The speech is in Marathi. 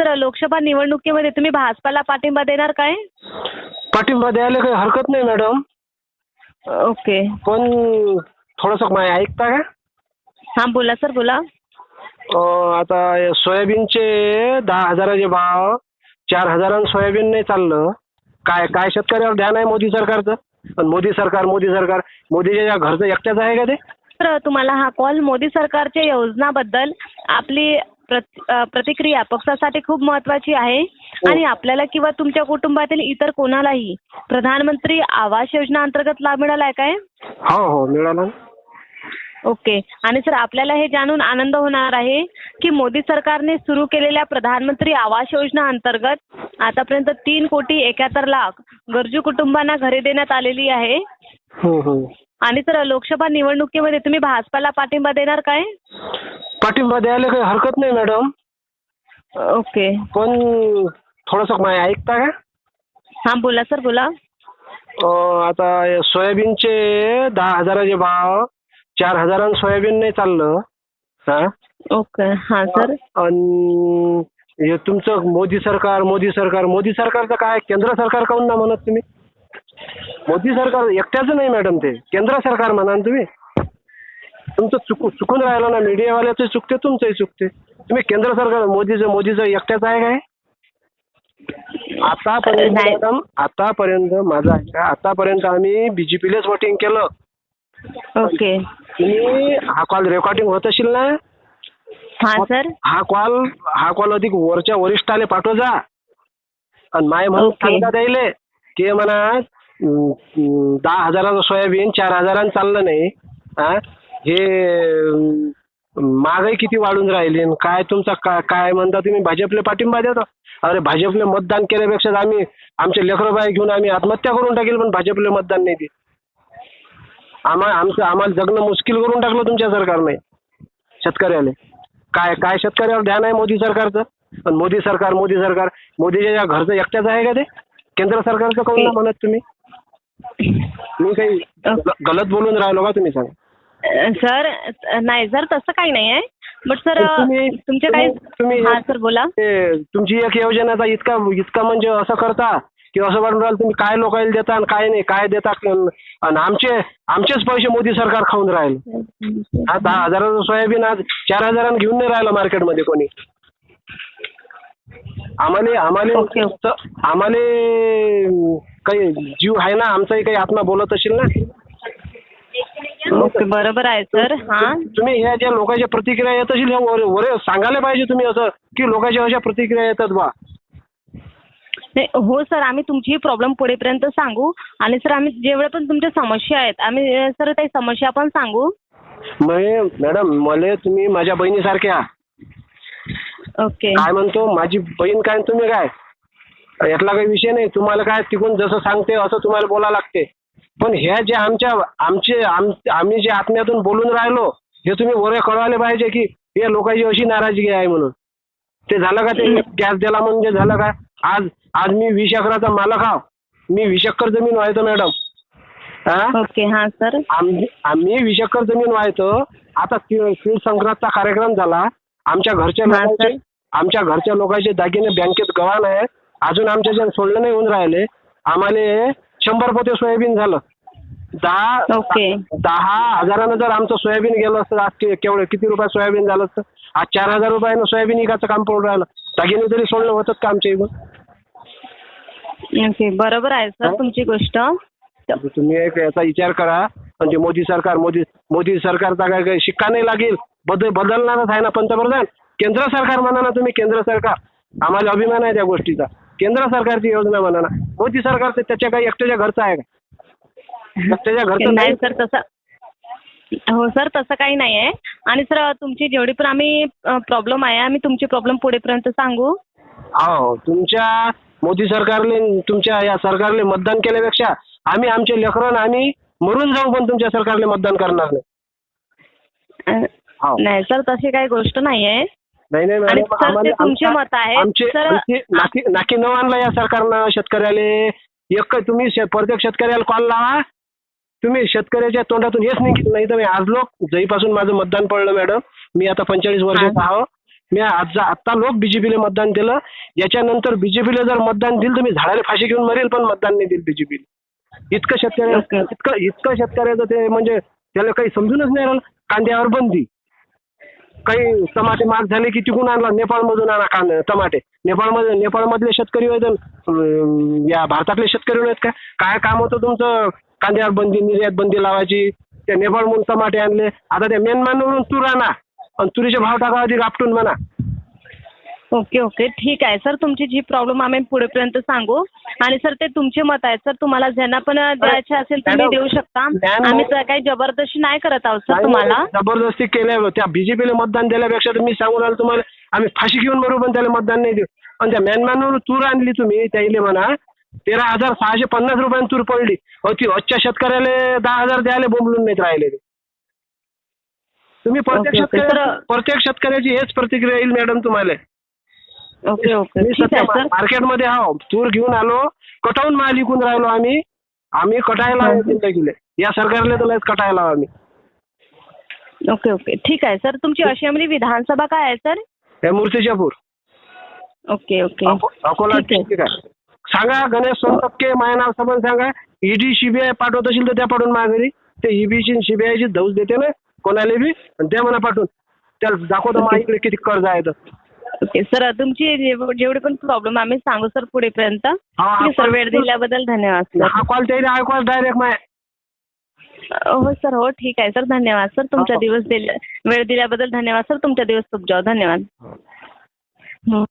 सर लोकसभा निवडणुकीमध्ये तुम्ही भाजपाला पाठिंबा देणार काय? पाठिंबा द्यायला काही हरकत नाही मॅडम. ओके. पण थोडंसं माय ऐकता का? हां बोला सर बोला. अं, आता सोयाबीनचे दहा हजाराचे भाव चार हजारानं सोयाबीन नाही चाललं. काय काय शेतकऱ्यावर ध्यान आहे मोदी सरकारचं? पण मोदी सरकार मोदी सरकार मोदीच्या घरचं एकट्याच आहे का ते? तर तुम्हाला हा कॉल मोदी सरकारच्या योजनाबद्दल आपली प्रतिक्रिया पक्षासाठी खूप महत्वाची आहे. आणि आपल्याला किंवा तुमच्या कुटुंबातील इतर कोणालाही प्रधानमंत्री आवास योजना अंतर्गत लाभ मिळालाय काय? हो हो मिळाला. ओके. आणि सर आपल्याला हे जाणून आनंद होणार आहे की मोदी सरकारने सुरू केलेल्या प्रधानमंत्री आवास योजना अंतर्गत आतापर्यंत तीन कोटी एकाहत्तर लाख गरजू कुटुंबांना घरे देण्यात आलेली आहे. हम्म, हम्म. आणि सर लोकसभा निवडणुकीमध्ये तुम्ही भाजपाला पाठिंबा देणार काय? पाठिंबा द्यायला काही हरकत नाही मॅडम ओके पण थोडंसं माय ऐकता का? हां बोला सर बोला. अं, आता सोयाबीनचे दहा हजाराचे भाव चार हजारानं सोयाबीन नाही चाललं. हा. ओके हां सर आणि हे तुमचं मोदी सरकार मोदी सरकार मोदी सरकारचं काय? केंद्र सरकार काहून ना म्हणत तुम्ही? मोदी सरकार एकट्याचं नाही मॅडम ते. केंद्र सरकार म्हणा ना तुम्ही? तुमचं चुकू चुकून राहिलं ना मीडियावाल्याचं चुकते तुमचंही चुकते. तुम्ही केंद्र सरकार मोदीचं मोदीचं एकट्याचं आहे काय? आतापर्यंत नाही. मॅडम आतापर्यंत माझं ऐका आतापर्यंत आम्ही बीजेपीलाच वोटिंग केलं. ओके. तुम्ही हा कॉल रेकॉर्डिंग होत असेल ना? हां सर. हा कॉल हा कॉल अधिक वरच्या वरिष्ठाले पाठव जा. आणि माय म्हणून ओके. सांगता द्यायले की म्हणा अं, अं, दहा हजाराचं सोयाबीन चार हजारानं चाललं नाही. हा? हे महागाई किती वाढून राहिली आणि काय तुमचा का- काय म्हणता तुम्ही? भाजपला पाठिंबा देता? अरे भाजपला मतदान केल्यापेक्षा आम्ही आमचे लेकरं बाई घेऊन आम्ही आत्महत्या करून टाकेल पण भाजपला मतदान नाही देत. आम्हाला आमचं आम्हाला जगणं मुश्किल करून टाकलं तुमच्या सरकारने शेतकऱ्याला. काय काय शेतकऱ्यावर ध्यान आहे मोदी सरकारचं? पण मोदी सरकार मोदी सरकार मोदीच्या घरचं एकट्याच आहे का ते? केंद्र सरकारचं कोण ना म्हणत तुम्ही? मी काही ग- गलत बोलून राहिलो का तुम्ही सांगा? सर नाही सर तसं काही नाही आहे. बट सर तुमचे काही तुम्ही- हां सर बोला. तुमची एक योजनाचा इतका इतका म्हणजे असं करता की असं वाटून राहिलं तुम्ही काय लोकांना देता आणि काय नाही काय देता आणि आमचे आमचेच पैसे मोदी सरकार खाऊन राहील. हा दहा हजाराचं सोयाबीन आज चार हजारानं घेऊन नाही राहिलं मार्केटमध्ये कोणी. आम्हाला आम्हाला. आम्हाला काही जीव आहे ना आमचाही काही आत्मा बोलत असेल ना? ओके बरोबर आहे सर. हां. तुम्ही ह्या ज्या लोकांच्या प्रतिक्रिया येत असेल वर सांगायला पाहिजे तुम्ही असं की लोकांच्या अशा प्रतिक्रिया येतात बा. हो सर आम्ही तुमची प्रॉब्लेम पुढेपर्यंत सांगू. आणि सर आम्ही जेवढ्या पण तुमच्या समस्या आहेत आम्ही सर काही समस्या पण सांगू. मॅडम मला तुम्ही माझ्या बहिणीसारख्या. ओके. काय म्हणतो माझी बहीण काय तुम्ही काय? यातला काही विषय नाही तुम्हाला काय तिकून जसं सांगते असं तुम्हाला बोला लागते. पण ह्या जे आमच्या आमचे आम आम्ही जे आत्म्यातून बोलून राहिलो हे तुम्ही वर कळवायला पाहिजे की या लोकांची अशी नाराजगी आहे म्हणून. ते झालं का ते गॅस दिला म्हणजे झालं का आज आज मी वीस एकराचा मालक आहो. मी वीस एकर जमीन व्हायचं मॅडम. हा ओके हां सर. आम्ही वीस एकर जमीन व्हायचं आता तीळ संक्रांतचा कार्यक्रम झाला. आमच्या घरच्या लोकांचे. आमच्या घरच्या लोकांचे दागिने बँकेत गव्हाण आहे. अजून आमच्या ज्या सोडलं नाही होऊन राहिले. आम्हाला शंभर पोते सोयाबीन झालं. दहा ओके. दहा हजारानं जर आमचं सोयाबीन गेलं असतं. आज के- केवढं किती रुपये सोयाबीन झालं असतं? आज चार हजार रुपयानं सोयाबीन विकायचं काम पडून राहिलं. दागिने तरी सोडलं होतं का आमच्या इथं. ओके बरोबर आहे सर? तुमची गोष्ट. तर तुम्ही एक याचा विचार करा. म्हणजे मोदी सरकार मोदी मोदी सरकारचा काय काही शिक्का नाही लागेल. बदल बदलणारच आहे ना पंतप्रधान? केंद्र सरकार म्हणा ना तुम्ही केंद्र सरकार. आम्हाला अभिमान आहे त्या गोष्टीचा. केंद्र सरकारची योजना म्हणा ना. मोदी सरकार तर त्याच्या काही एकट्याच्या घरचं आहे का? घरचं नाही सर तसं हो सर तसं काही नाही आहे आणि सर तुमची जेवढी पण आम्ही प्रॉब्लेम आहे आम्ही तुमची प्रॉब्लेम पुढेपर्यंत सांगू. हो तुमच्या मोदी सरकारले तुमच्या या सरकारले मतदान केल्यापेक्षा आम्ही आमचे लेकरं आम्ही मरून जाऊ पण तुमच्या सरकारले मतदान करणार नाही. नाही सर तशी काही गोष्ट नाही आहे नाही नाही तुमचे मत आहे. आमचे नाकी नाकी न आणलं या सरकारनं शेतकऱ्याले एक तुम्ही प्रत्येक शेतकऱ्याला कॉल लावा. तुम्ही शेतकऱ्याच्या तोंडातून हेच निघत नाही तर मी आज लोक जईपासून माझं मतदान पडलं मॅडम. मी आता पंचेचाळीस वर्षाचा आहो. मी आज आता लोक बीजेपीला मतदान दिलं. याच्यानंतर बीजेपीला जर मतदान दिलं तर मी झाडाला फाशी घेऊन मरेल पण मतदान नाही दिलं बीजेपीला इतकं शेतकऱ्या. इतकं इतकं शेतकऱ्याचं ते म्हणजे त्याला काही समजूनच नाही राहिलं. कांद्यावर बंदी. काही टमाटे महाग झाले की तिकून आणला नेपाळमधून आणा कांदा टमाटे. नेपाळमध्ये नेपाळमधले शेतकरी वेदन या भारतातले शेतकरी नाहीत का? काय काम होतं तुमचं? कांद्यावर बंदी निर्यात बंदी लावायची. त्या नेपाळमधून टमाटे आणले. आता त्या म्यानमारवरून तूर आणा. आणि तुरीचे भाव टाका अधिक आपटून म्हणा. Okay okay. ठीक आहे. सर तुमची जी प्रॉब्लेम आम्ही पुढेपर्यंत सांगू. आणि सर ते तुमचे मत आहेत. सर तुम्हाला ज्यांना पण द्यायचे असेल तुम्ही देऊ शकता. आम्ही तर काही जबरदस्ती नाही करत आहोत सर तुम्हाला. जबरदस्ती केल्या त्या बीजेपीला मतदान दिल्यापेक्षा मी सांगून आलो तुम्हाला. आम्ही फाशी घेऊन बरोबर पण त्याला मतदान नाही देऊ. आणि त्या म्यानमारवरून तूर आणली तुम्ही त्याईले म्हणा. तेरा हजार सहाशे पन्नास रुपयाने तूर पडली. अहो ती आजच्या शेतकऱ्याला दहा हजार द्यायला बोंबलून नाहीत राहिले ते. तुम्ही प्रत्येक ओके, ओके. शेतकऱ्या तर- प्रत्येक शेतकऱ्याची हेच प्रतिक्रिया येईल मॅडम तुम्हाला. Okay okay. मी सध्या मार्केटमध्ये आहो तूर घेऊन आलो. कटावून माल विकून राहिलो आम्ही. आम्ही कटायला हं. या सरकारला तर कटायला आम्ही. Okay okay. ठीक आहे सर. तुमची अशामली विधानसभा काय आहे सर? हे मूर्तिजापूर ओके ओके. अको- अकोला ठीक आहे. सांगा गणेश सोनटक्के माझ्या नाव सबंध सांगा. ईडी सीबीआय पाठवत असेल तर त्या पाठवून माझ्या घरी. ते ईबीची सीबीआयची धौस देते ना कोणाला बी. आणि त्या म्हणा पाठवून. त्याला दाखवतो माझ्या इकडे किती कर्ज आहे तर. ओके सर तुमची जेव- जेवढे पण प्रॉब्लेम आम्ही सांगू सर पुढेपर्यंत. हा, ठीक आहे सर आपण- वेळ दिल्याबद्दल धन्यवाद सर. हा कॉल डायरेक्ट हो सर हो ठीक आहे सर धन्यवाद सर तुमचा हो. दिवस दिल्या वेळ दिल्याबद्दल धन्यवाद सर तुमचा दिवस खूप जाऊ धन्यवाद. हं.